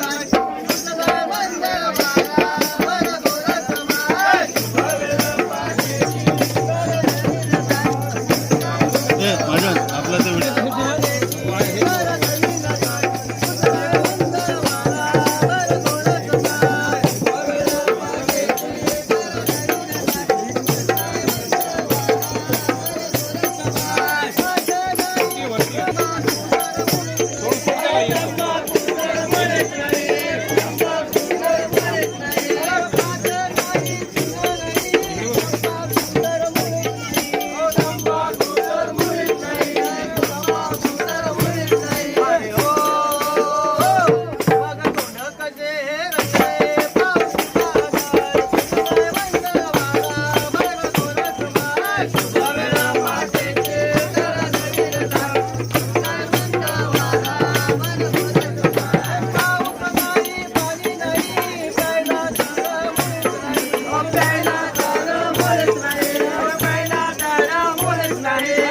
Taraka It's not.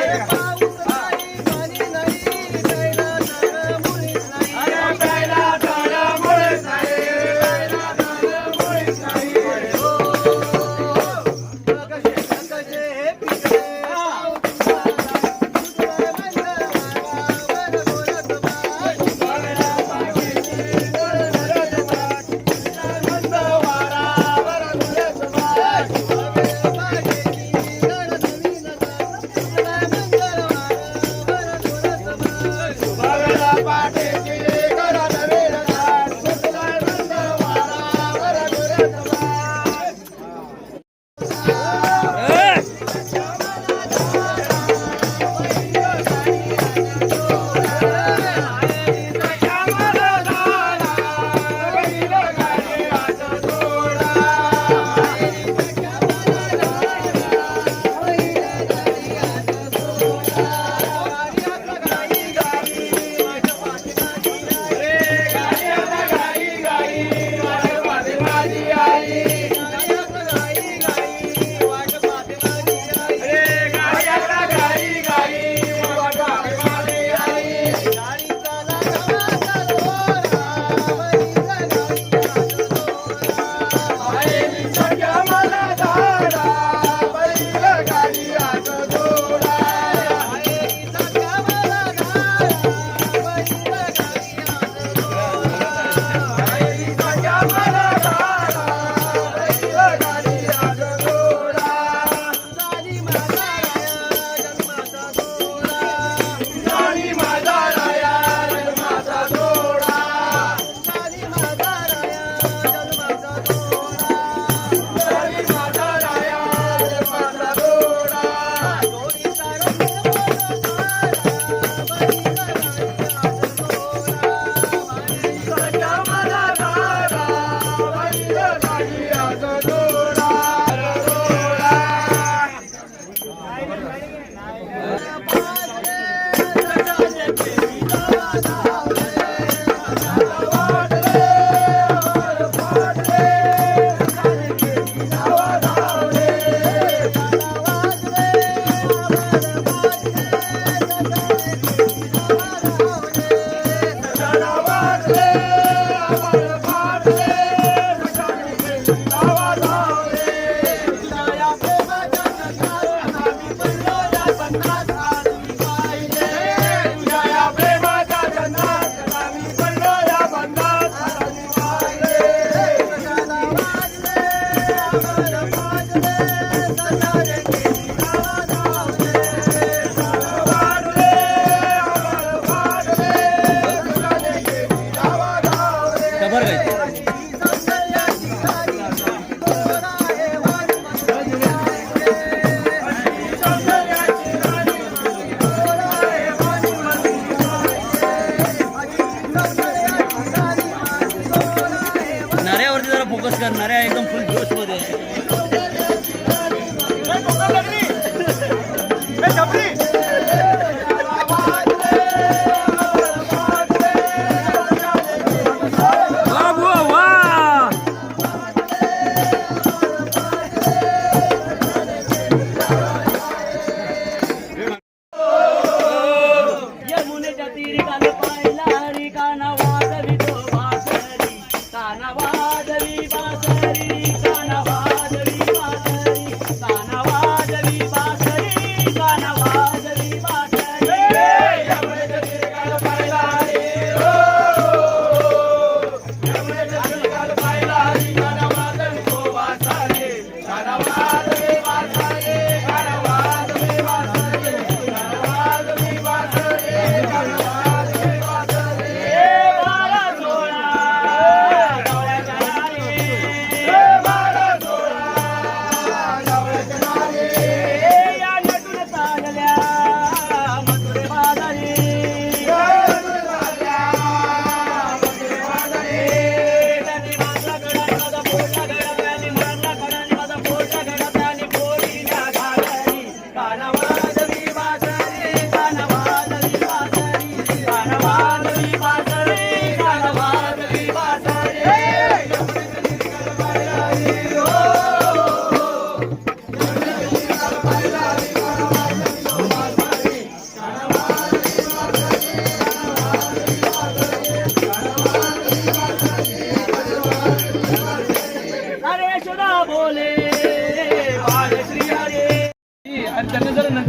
मजा एकदम फुल जोश मध्ये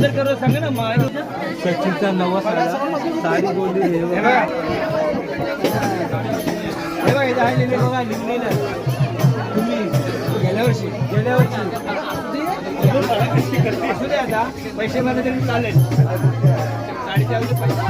सांगा ना माल सचिनचा नवा साडा साडी बोलली हे बघा. हे बघा. इथं आहे बघा लिहिलेलं. तुम्ही गेल्या वर्षी गेल्या वर्षी. असू दे आता पैसे मला तरी चालेल. साडेचार पैसे.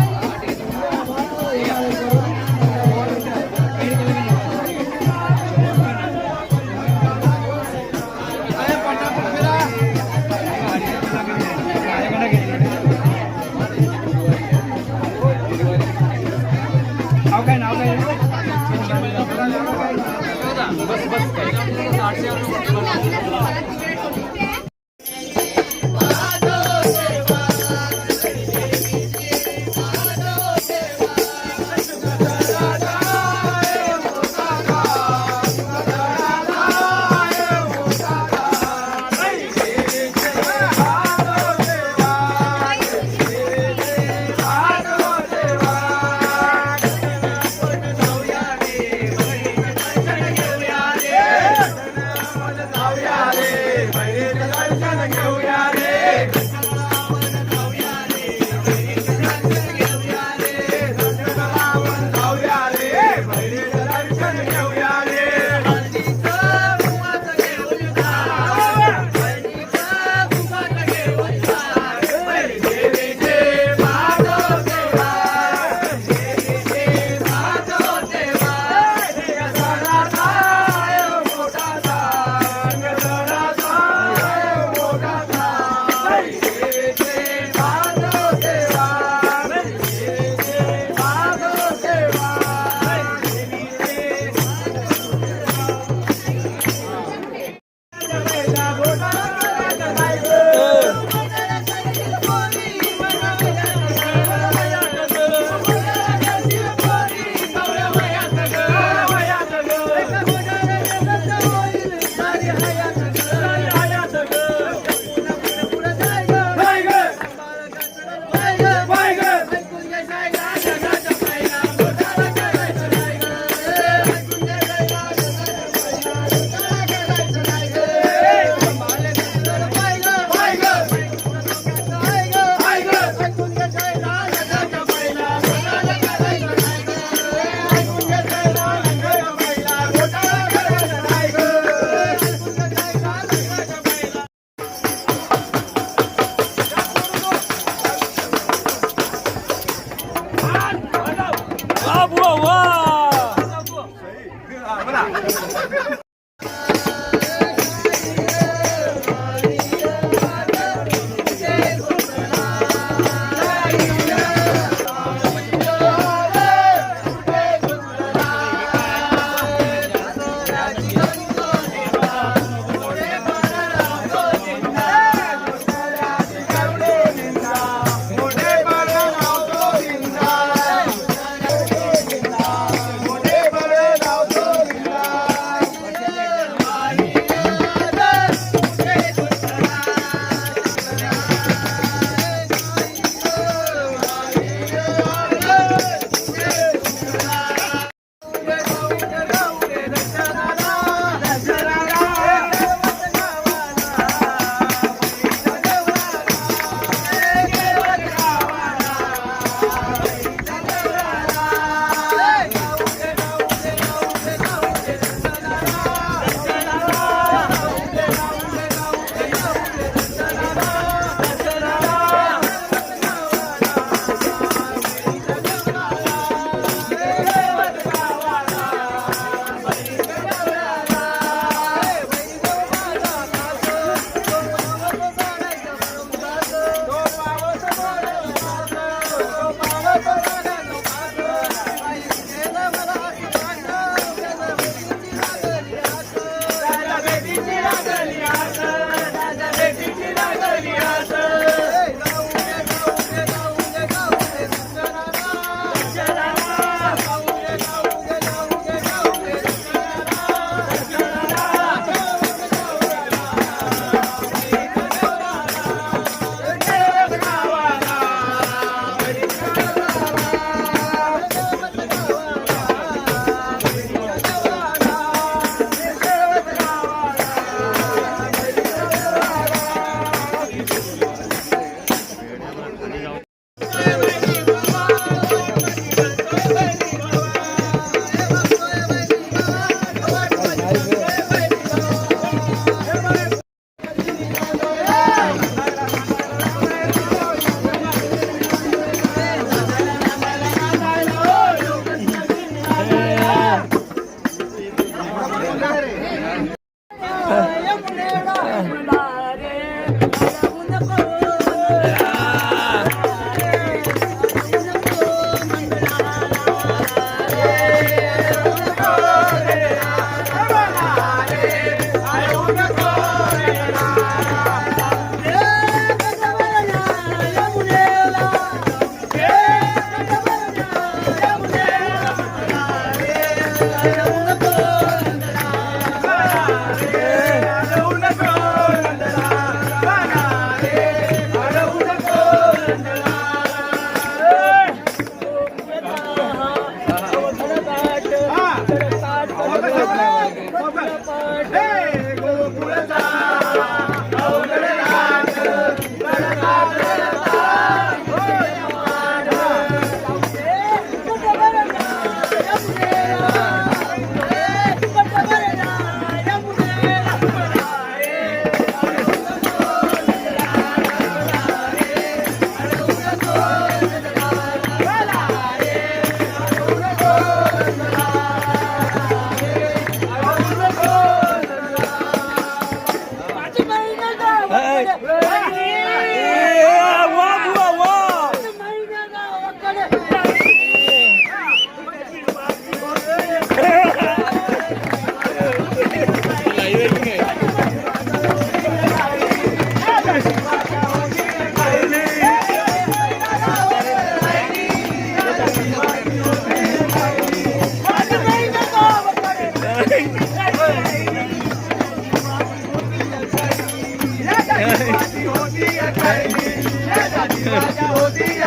Vai!